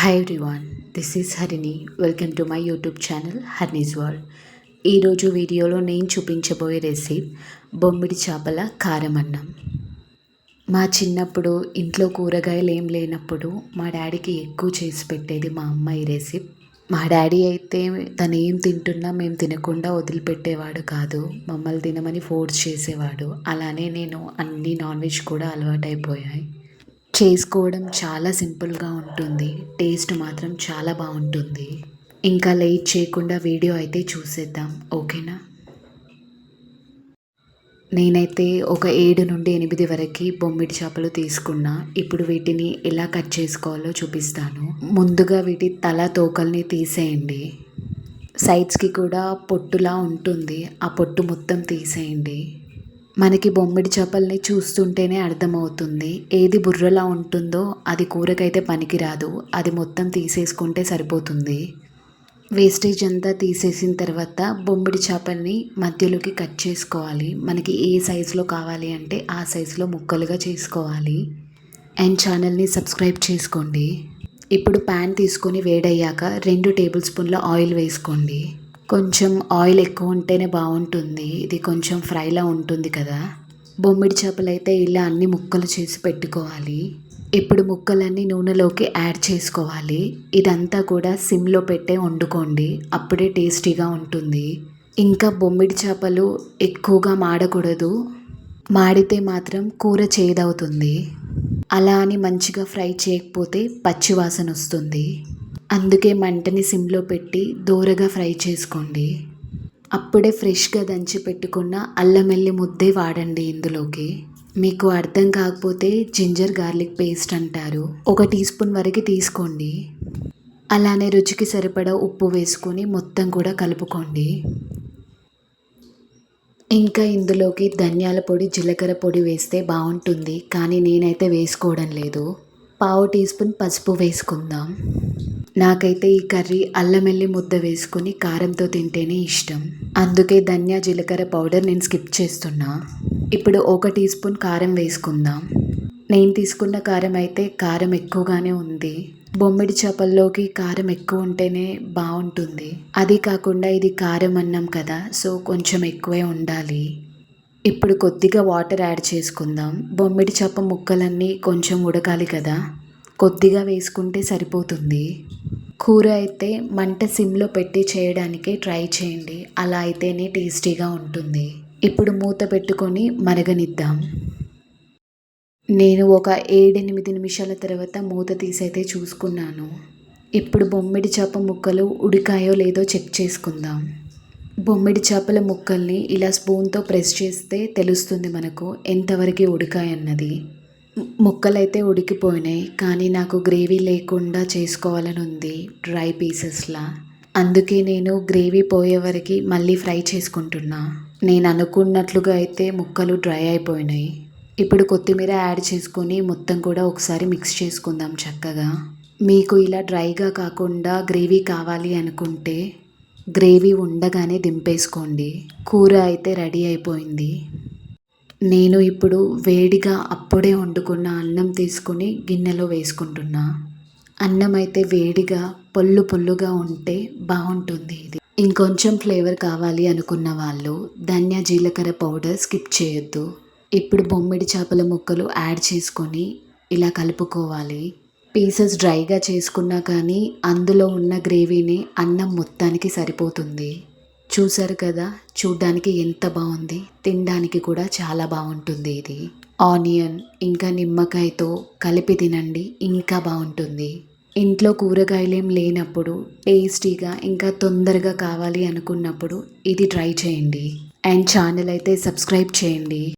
Hi everyone this is Harini welcome to my YouTube channel Harni's world ఈరోజు వీడియోలో నేను చూపించబోయే రెసిపీ బొమ్మిడి చేపల కారం అన్నం మా చిన్నప్పుడు ఇంట్లో కూరగాయలు ఏం లేనప్పుడు మా డాడీకి ఎక్కువ చేసి పెట్టేది మా అమ్మ ఈ రెసిపీ మా డాడీ అయితే తను ఏం తింటున్నా మేము తినకుండా వదిలిపెట్టేవాడు కాదు మమ్మల్ని తినమని ఫోర్స్ చేసేవాడు. అలానే నేను అన్ని నాన్ వెజ్ కూడా అలవాటైపోయాయి. చేసుకోవడం చాలా సింపుల్గా ఉంటుంది. టేస్ట్ మాత్రం చాలా బాగుంటుంది. ఇంకా లేట్ చేయకుండా వీడియో అయితే చూసేద్దాం. ఓకేనా? నేనైతే ఒక ఏడు నుండి ఎనిమిది వరకు బొమ్మిడి చేపలు తీసుకున్నా. ఇప్పుడు వీటిని ఎలా కట్ చేసుకోవాలో చూపిస్తాను. ముందుగా వీటి తల తోకల్ని తీసేయండి. సైడ్స్కి కూడా పొట్టులా ఉంటుంది. ఆ పొట్టు మొత్తం తీసేయండి. మనకి బొమ్మిడి చేపల్ని చూస్తుంటేనే అర్థమవుతుంది. ఏది బుర్రలా ఉంటుందో అది కూరకైతే పనికిరాదు. అది మొత్తం తీసేసుకుంటే సరిపోతుంది. వేస్టేజ్ అంతా తీసేసిన తర్వాత బొమ్మిడి చేపల్ని మధ్యలోకి కట్ చేసుకోవాలి. మనకి ఏ సైజులో కావాలి అంటే ఆ సైజులో ముక్కలుగా చేసుకోవాలి. అండ్ ఛానల్ని సబ్స్క్రైబ్ చేసుకోండి. ఇప్పుడు ప్యాన్ తీసుకొని వేడయ్యాక రెండు టేబుల్ స్పూన్ల ఆయిల్ వేసుకోండి. కొంచెం ఆయిల్ ఎక్కువ ఉంటేనే బాగుంటుంది. ఇది కొంచెం ఫ్రైలా ఉంటుంది కదా. బొమ్మిడి చేపలు అయితే ఇలా అన్ని ముక్కలు చేసి పెట్టుకోవాలి. ఇప్పుడు ముక్కలన్నీ నూనెలోకి యాడ్ చేసుకోవాలి. ఇదంతా కూడా సిమ్లో పెట్టే వండుకోండి. అప్పుడే టేస్టీగా ఉంటుంది. ఇంకా బొమ్మిడి చేపలు ఎక్కువగా మాడకూడదు. మాడితే మాత్రం కూర చేదవుతుంది. అలా అని మంచిగా ఫ్రై చేయకపోతే పచ్చివాసన వస్తుంది. అందుకే మంటని సిమ్లో పెట్టి దోరగా ఫ్రై చేసుకోండి. అప్పుడే ఫ్రెష్గా దంచి పెట్టుకున్న అల్లం వెల్లి ముద్దే వాడండి ఇందులోకి. మీకు అర్థం కాకపోతే జింజర్ గార్లిక్ పేస్ట్ అంటారు. ఒక టీ స్పూన్ వరకు తీసుకోండి. అలానే రుచికి సరిపడా ఉప్పు వేసుకొని మొత్తం కూడా కలుపుకోండి. ఇంకా ఇందులోకి ధనియాల పొడి జీలకర్ర పొడి వేస్తే బాగుంటుంది. కానీ నేనైతే వేసుకోవడం లేదు. పావు టీ స్పూన్ పసుపు వేసుకుందాం. నాకైతే ఈ కర్రీ అల్లం వెల్లి ముద్ద వేసుకుని కారంతో తింటేనే ఇష్టం. అందుకే ధనియా జీలకర్ర పౌడర్ నేను స్కిప్ చేస్తున్నా. ఇప్పుడు ఒక టీ స్పూన్ కారం వేసుకుందాం. నేను తీసుకున్న కారం అయితే కారం ఎక్కువగానే ఉంది. బొమ్మిడి చేపల్లోకి కారం ఎక్కువ ఉంటేనే బాగుంటుంది. అది కాకుండా ఇది కారం అన్నం కదా సో కొంచెం ఎక్కువే ఉండాలి. ఇప్పుడు కొద్దిగా వాటర్ యాడ్ చేసుకుందాం. బొమ్మిడి చేప ముక్కలన్నీ కొంచెం ఉడకాలి కదా. కొద్దిగా వేసుకుంటే సరిపోతుంది. కూర అయితే మంట సిమ్లో పెట్టి చేయడానికి ట్రై చేయండి. అలా అయితేనే టేస్టీగా ఉంటుంది. ఇప్పుడు మూత పెట్టుకొని మరగనిద్దాం. నేను ఒక ఏడెనిమిది నిమిషాల తర్వాత మూత తీసైతే చూసుకున్నాను. ఇప్పుడు బొమ్మిడి చేప ముక్కలు ఉడికాయో లేదో చెక్ చేసుకుందాం. బొమ్మిడి చేపల ముక్కల్ని ఇలా స్పూన్తో ప్రెస్ చేస్తే తెలుస్తుంది మనకు ఎంతవరకు ఉడికాయన్నది. ముక్కలైతే ఉడికిపోయినాయి కానీ నాకు గ్రేవీ లేకుండా చేసుకోవాలని ఉంది డ్రై పీసెస్లా. అందుకే నేను గ్రేవీ పోయే వరకు మళ్ళీ ఫ్రై చేసుకుంటున్నా. నేను అనుకున్నట్లుగా అయితే ముక్కలు డ్రై అయిపోయినాయి. ఇప్పుడు కొత్తిమీర యాడ్ చేసుకొని మొత్తం కూడా ఒకసారి మిక్స్ చేసుకుందాం చక్కగా. మీకు ఇలా డ్రైగా కాకుండా గ్రేవీ కావాలి అనుకుంటే గ్రేవీ ఉండగానే దింపేసుకోండి. కూర అయితే రెడీ అయిపోయింది. నేను ఇప్పుడు వేడిగా అప్పుడే వండుకున్న అన్నం తీసుకుని గిన్నెలో వేసుకుంటున్నా. అన్నం అయితే వేడిగా పొల్లు పొల్లుగా ఉంటే బాగుంటుంది ఇది. ఇంకొంచెం ఫ్లేవర్ కావాలి అనుకున్న వాళ్ళు ధనియా జీలకర్ర పౌడర్ స్కిప్ చేయొద్దు. ఇప్పుడు బొమ్మిడి చేపల ముక్కలు యాడ్ చేసుకొని ఇలా కలుపుకోవాలి. పీసెస్ డ్రైగా చేసుకున్నా కానీ అందులో ఉన్న గ్రేవీని అన్నం మొత్తానికి సరిపోతుంది. చూసారు కదా చూడ్డానికి ఎంత బాగుంది తినడానికి కూడా చాలా బాగుంటుంది ఇది. ఆనియన్ ఇంకా నిమ్మకాయతో కలిపి తినండి ఇంకా బాగుంటుంది. ఇంట్లో కూరగాయలేం లేనప్పుడు టేస్టీగా ఇంకా తొందరగా కావాలి అనుకున్నప్పుడు ఇది ట్రై చేయండి. అండ్ ఛానల్ అయితే సబ్స్క్రైబ్ చేయండి.